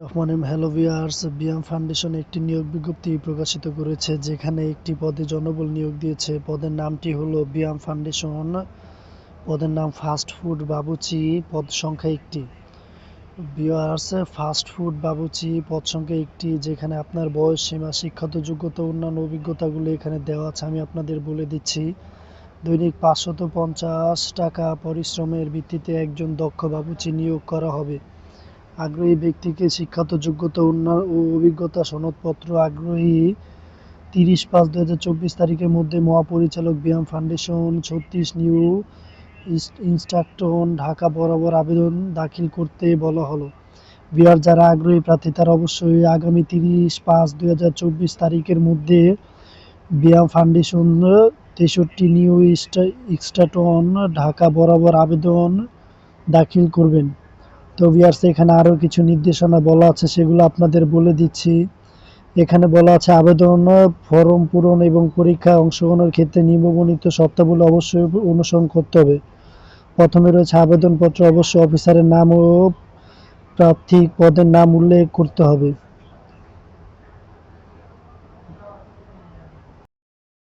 রহমানিম hello viewers BIAM foundation একটি নিয়োগ বিজ্ঞপ্তি প্রকাশিত করেছে, যেখানে একটি পদে জনবল নিয়োগ দিয়েছে। পদের নামটি হলো বিয়াম ফাউন্ডেশন, পদের নাম ফাস্ট ফুড বাবুচি, পদ সংখ্যা একটি। ভিউয়ার্স, ফাস্ট ফুড বাবুচি পদ সংখ্যা একটি, যেখানে আপনার বয়স, সীমা শিক্ষাগত যোগ্যতা, অন্যান্য অভিজ্ঞতাগুলো এখানে দেওয়া আছে, আমি আপনাদের বলে দিচ্ছি। দৈনিক পাঁচশত পঞ্চাশ টাকা পরিশ্রমের ভিত্তিতে একজন দক্ষ বাবুচি নিয়োগ করা হবে। আগ্রহী ব্যক্তিকে শিক্ষাগত যোগ্যতা উন্নয়ন ও অভিজ্ঞতা সনদপত্র আগ্রহী তিরিশ পাঁচ দু হাজার চব্বিশ তারিখের মধ্যে মহাপরিচালক ব্যায়াম ফাউন্ডেশন, ছত্রিশ নিউ ইনস্ট্রাক্টন, ঢাকা বরাবর আবেদন দাখিল করতে বলা হলো। বিহার যারা আগ্রহী প্রার্থী, তারা অবশ্যই আগামী তিরিশ পাঁচ দুই হাজার চব্বিশ তারিখের মধ্যে ব্যায়াম ফাউন্ডেশন, তেষট্টি নিউ ইস্টাটন ঢাকা বরাবর আবেদন দাখিল করবেন। তো ভিয়ার্স এখানে আরও কিছু নির্দেশনা বলা আছে, সেগুলো আপনাদের বলে দিচ্ছি। এখানে বলা আছে, আবেদন ফর্ম পূরণ এবং পরীক্ষায় অংশগ্রহণের ক্ষেত্রে নিম্নবর্ণিত শর্তাবলী অবশ্যই অনুসরণ করতে হবে। প্রথমে রয়েছে আবেদনপত্র, অবশ্যই অফিসারের নাম ও প্রার্থী পদের নাম উল্লেখ করতে হবে।